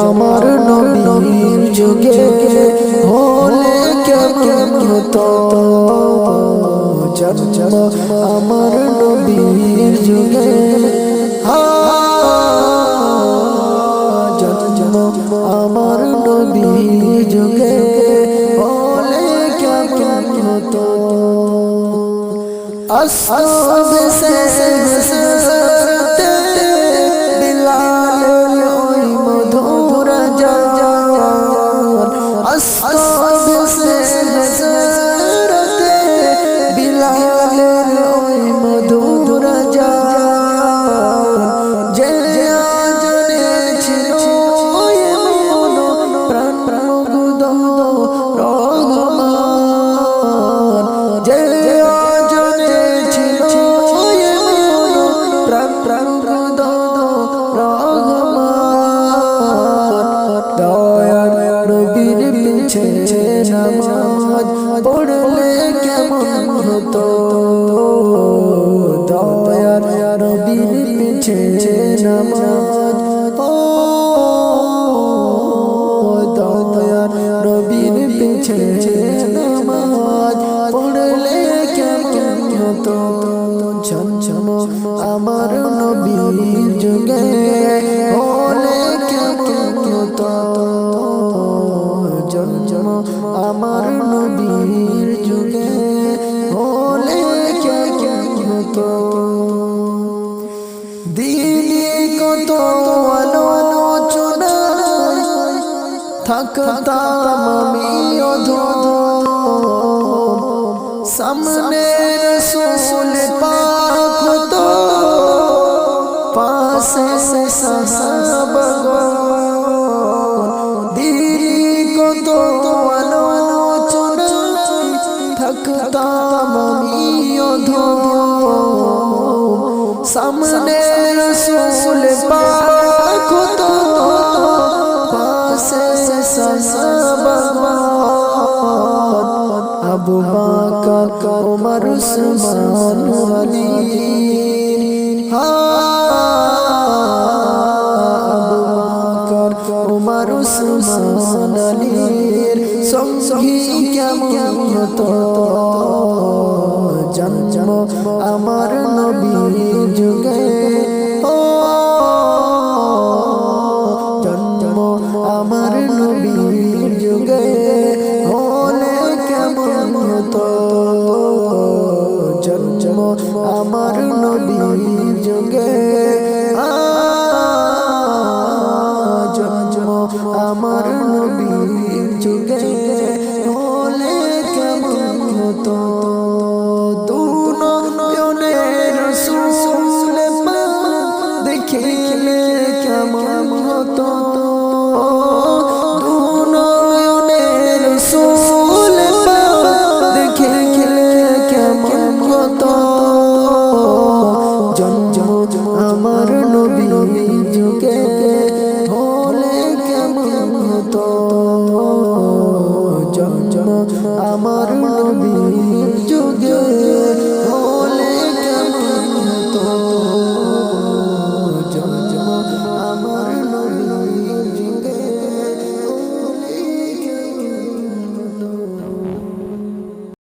আমার নবীর যুগে হলে কেমন হতো জন্ম আমার নবীর যুগে জন্ম আমার নবীর যুগে হলে কেমন হতো আসব সে হতো দয়ার নবীর পিছে নামাজ। ও দয়ার নবীর পিছে নামাজ। পড়লে কেমন হতো? ঝমঝম আমার নবীর যুগে। দিনে কত আলোচনা থাকতাম আমি অধম। সামনে রসুল পাক হতো পাশে সাহাবাগণ থাকতাম আমি সামনে রসুল পাক হতো পাশে আবু বকর ওমর উসমান আলী আবু বকর ওমর উসমান আলীর সঙ্গী কেমন হতো জন্ম আমার নবীর